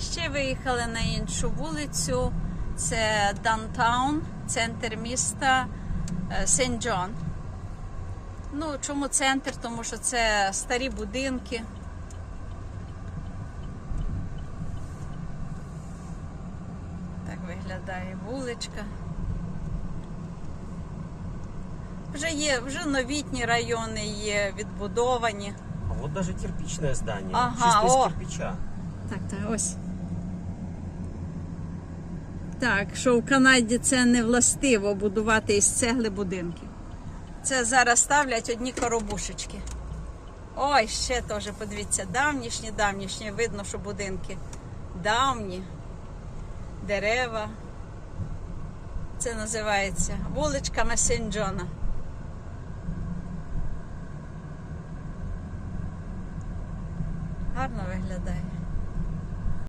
Ще виїхали на іншу вулицю. Це Даунтаун, центр міста Сент Джон. Ну, чому центр? Тому що це старі будинки. Так виглядає вуличка. Вже є, вже новітні райони є, відбудовані. А вот даже кирпичное здание. Ага, Чисто из о. кирпича. Так, так, ось. Так, що в Канаді це не властиво будувати із цегли будинки. Це зараз ставлять одні коробушечки. Ой, ще теж, подивіться, давнішні, давнішні. Видно, що будинки давні, дерева. Це називається вуличка Месенджона. Гарно виглядає.